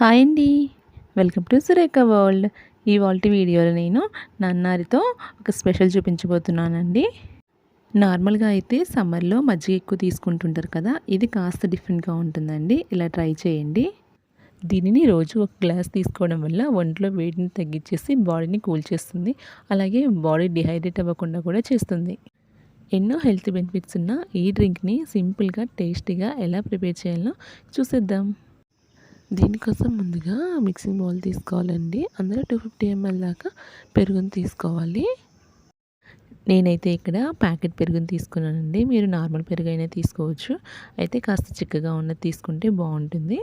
Hi అండి. Welcome to Surekha world. ఈ వాల్టి వీడియోలో నేను నన్నారితో ఒక స్పెషల్ చూపించబోతున్నానండి. నార్మల్గా అయితే సమ్మర్లో మజ్జిగ ఎక్కువ తీసుకుంటుంటారు కదా ఇది కాస్త డిఫరెంట్గా ఉంటుందండి. ఇలా ట్రై చేయండి. దీనిని రోజు ఒక గ్లాస్ తీసుకోవడం వల్ల ఒంట్లో వేడిని తగ్గించేసి బాడీని కూల్ చేస్తుంది. అలాగే బాడీ డిహైడ్రేట్ అవ్వకుండా కూడా చేస్తుంది. ఎన్నో హెల్త్ బెనిఫిట్స్ ఉన్న ఈ డ్రింక్ని సింపుల్గా టేస్టీగా ఎలా ప్రిపేర్ చేయాలో చూసేద్దాం. దీనికోసం ముందుగా మిక్సింగ్ బౌల్ తీసుకోవాలండి. అందులో టూ ఫిఫ్టీ ఎంఎల్ దాకా పెరుగుని తీసుకోవాలి. నేనైతే ఇక్కడ ప్యాకెట్ పెరుగుని తీసుకున్నానండి. మీరు నార్మల్ పెరుగు అయినా తీసుకోవచ్చు. అయితే కాస్త చిక్కగా ఉన్నది తీసుకుంటే బాగుంటుంది.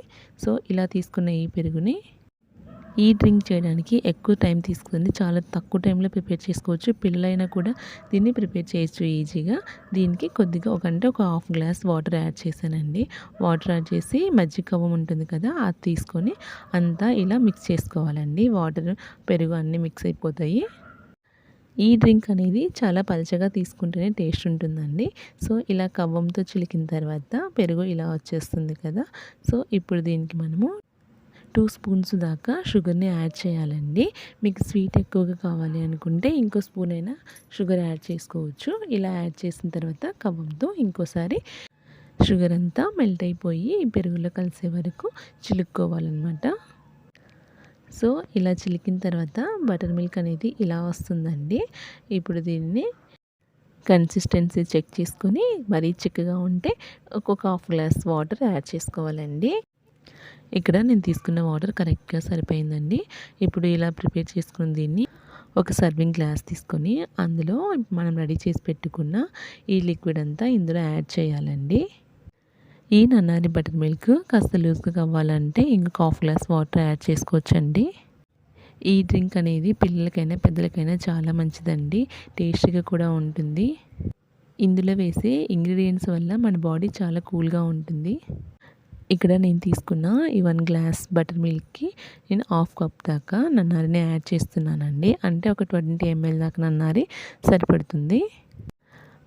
సో ఇలా తీసుకున్న ఈ పెరుగుని ఈ డ్రింక్ చేయడానికి ఎక్కువ టైం తీసుకుంది. చాలా తక్కువ టైంలో ప్రిపేర్ చేసుకోవచ్చు. పిల్లలైనా కూడా దీన్ని ప్రిపేర్ చేయొచ్చు ఈజీగా. దీనికి కొద్దిగా ఒక అంటే ఒక హాఫ్ గ్లాస్ వాటర్ యాడ్ చేశానండి. వాటర్ యాడ్ చేసి మజ్జిగ కవ్వం ఉంటుంది కదా అది తీసుకొని అంతా ఇలా మిక్స్ చేసుకోవాలండి. వాటర్ పెరుగు అన్నీ మిక్స్ అయిపోతాయి. ఈ డ్రింక్ అనేది చాలా పలచగా తీసుకుంటేనే టేస్ట్ ఉంటుందండి. సో ఇలా కవ్వంతో చిలికిన తర్వాత పెరుగు ఇలా వచ్చేస్తుంది కదా. సో ఇప్పుడు దీనికి మనము టూ స్పూన్స్ దాకా షుగర్ని యాడ్ చేయాలండి. మీకు స్వీట్ ఎక్కువగా కావాలి అనుకుంటే ఇంకో స్పూన్ అయినా షుగర్ యాడ్ చేసుకోవచ్చు. ఇలా యాడ్ చేసిన తర్వాత కవ్వంతో ఇంకోసారి షుగర్ అంతా మెల్ట్ అయిపోయి పెరుగులో కలిసే వరకు చిలుక్కోవాలన్నమాట. సో ఇలా చిలికిన తర్వాత బటర్ మిల్క్ అనేది ఇలా వస్తుందండి. ఇప్పుడు దీన్ని కన్సిస్టెన్సీ చెక్ చేసుకొని మరీ చిక్కగా ఉంటే ఒక్కొక్క హాఫ్ గ్లాస్ వాటర్ యాడ్ చేసుకోవాలండి. ఇక్కడ నేను తీసుకున్న వాటర్ కరెక్ట్గా సరిపోయిందండి. ఇప్పుడు ఇలా ప్రిపేర్ చేసుకున్న దీన్ని ఒక సర్వింగ్ గ్లాస్ తీసుకొని అందులో మనం రెడీ చేసి పెట్టుకున్న ఈ లిక్విడ్ అంతా ఇందులో యాడ్ చేయాలండి. ఈ నన్నారి బటర్ మిల్క్ కాస్త లూజ్గా కావాలంటే ఇంకా హాఫ్ గ్లాస్ వాటర్ యాడ్ చేసుకోవచ్చండి. ఈ డ్రింక్ అనేది పిల్లలకైనా పెద్దలకైనా చాలా మంచిదండి. టేస్టీగా కూడా ఉంటుంది. ఇందులో వేసే ఇంగ్రీడియంట్స్ వల్ల మన బాడీ చాలా కూల్గా ఉంటుంది. ఇక్కడ నేను తీసుకున్న ఈ వన్ గ్లాస్ బటర్ మిల్క్కి నేను హాఫ్ కప్ దాకా నన్నారిని యాడ్ చేస్తున్నానండి. అంటే ఒక ట్వంటీ ఎంఎల్ దాకా నన్నారి సరిపడుతుంది.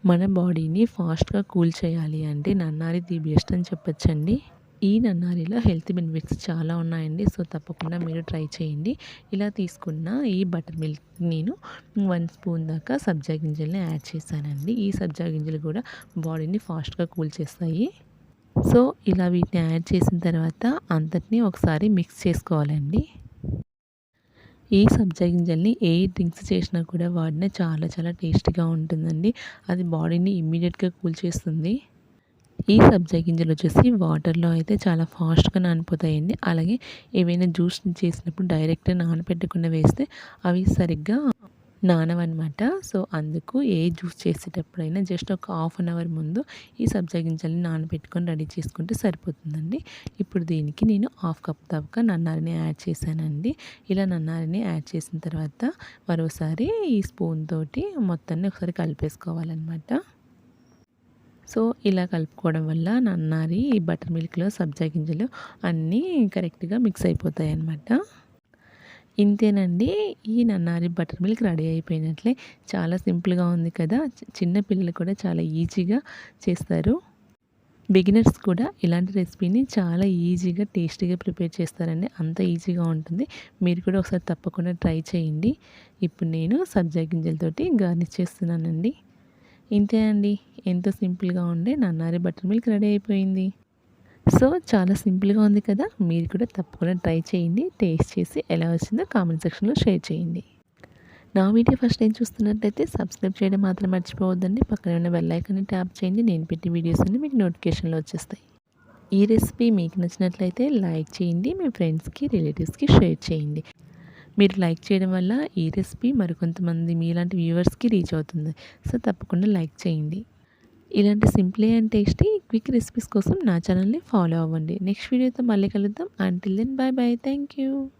మన బాడీని ఫాస్ట్గా కూల్ చేయాలి అంటే నన్నారి ది బెస్ట్ అని చెప్పచ్చండి. ఈ నన్నారిలో హెల్త్ బెనిఫిట్స్ చాలా ఉన్నాయండి. సో తప్పకుండా మీరు ట్రై చేయండి. ఇలా తీసుకున్న ఈ బటర్ మిల్క్ నేను వన్ స్పూన్ దాకా సబ్జా గింజల్ని యాడ్ చేశానండి. ఈ సబ్జా గింజలు కూడా బాడీని ఫాస్ట్గా కూల్ చేస్తాయి. సో ఇలా వీటిని యాడ్ చేసిన తర్వాత అంతటినీ ఒకసారి మిక్స్ చేసుకోవాలండి. ఈ సబ్జా గింజల్ని ఏ డ్రింక్స్ చేసినా కూడా వాడిన చాలా చాలా టేస్టీగా ఉంటుందండి. అది బాడీని ఇమ్మీడియట్గా కూల్ చేస్తుంది. ఈ సబ్జా గింజలు వచ్చేసి వాటర్లో అయితే చాలా ఫాస్ట్గా నానిపోతాయండి. అలాగే ఏవైనా జ్యూస్ చేసినప్పుడు డైరెక్ట్గా నానపెట్టకుండా వేస్తే అవి సరిగ్గా నానవన్నమాట. సో అందుకు ఏ జ్యూస్ చేసేటప్పుడైనా జస్ట్ ఒక హాఫ్ అన్ అవర్ ముందు ఈ సబ్జా గింజల్ని నానబెట్టుకొని రెడీ చేసుకుంటే సరిపోతుందండి. ఇప్పుడు దీనికి నేను హాఫ్ కప్ దాకా నన్నారిని యాడ్ చేశానండి. ఇలా నన్నారిని యాడ్ చేసిన తర్వాత మరోసారి ఈ స్పూన్ తోటి మొత్తాన్ని ఒకసారి కలిపేసుకోవాలన్నమాట. సో ఇలా కలుపుకోవడం వల్ల నన్నారి ఈ బటర్ మిల్క్లో సబ్జా గింజలు అన్నీ కరెక్ట్గా మిక్స్ అయిపోతాయి అన్నమాట ఇంతేనండి. ఈ నన్నారి బటర్ మిల్క్ రెడీ అయిపోయినట్లే. చాలా సింపుల్గా ఉంది కదా. చిన్న పిల్లలు కూడా చాలా ఈజీగా చేస్తారు. బిగినర్స్ కూడా ఇలాంటి రెసిపీని చాలా ఈజీగా టేస్టీగా ప్రిపేర్ చేస్తారండి. అంత ఈజీగా ఉంటుంది. మీరు కూడా ఒకసారి తప్పకుండా ట్రై చేయండి. ఇప్పుడు నేను సబ్జా గింజలతోటి గార్నిష్ చేస్తున్నానండి. ఇంతే అండి. ఎంతో సింపుల్గా ఉండే నన్నారి బటర్ మిల్క్ రెడీ అయిపోయింది. సో చాలా సింపుల్గా ఉంది కదా మీరు కూడా తప్పకుండా ట్రై చేయండి. టేస్ట్ చేసి ఎలా వచ్చిందో కామెంట్ సెక్షన్లో షేర్ చేయండి. నా వీడియో ఫస్ట్ టైం చూస్తున్నట్లయితే సబ్స్క్రైబ్ చేయడం మాత్రం మర్చిపోవద్దండి. పక్కన ఉన్న బెల్లైకాన్ని ట్యాప్ చేయండి. నేను పెట్టిన వీడియోస్ అన్ని మీకు నోటిఫికేషన్లో వచ్చేస్తాయి. ఈ రెసిపీ మీకు నచ్చినట్లయితే లైక్ చేయండి. మీ ఫ్రెండ్స్కి రిలేటివ్స్కి షేర్ చేయండి. మీరు లైక్ చేయడం వల్ల ఈ రెసిపీ మరికొంతమంది మీలాంటి వ్యూవర్స్కి రీచ్ అవుతుంది. సో తప్పకుండా లైక్ చేయండి. ఇలాంటి simply and tasty quick recipes కోసం నా ఛానల్ని ఫాలో అవ్వండి. నెక్స్ట్ వీడియోతో మళ్ళీ కలుద్దాం. Until then bye bye thank you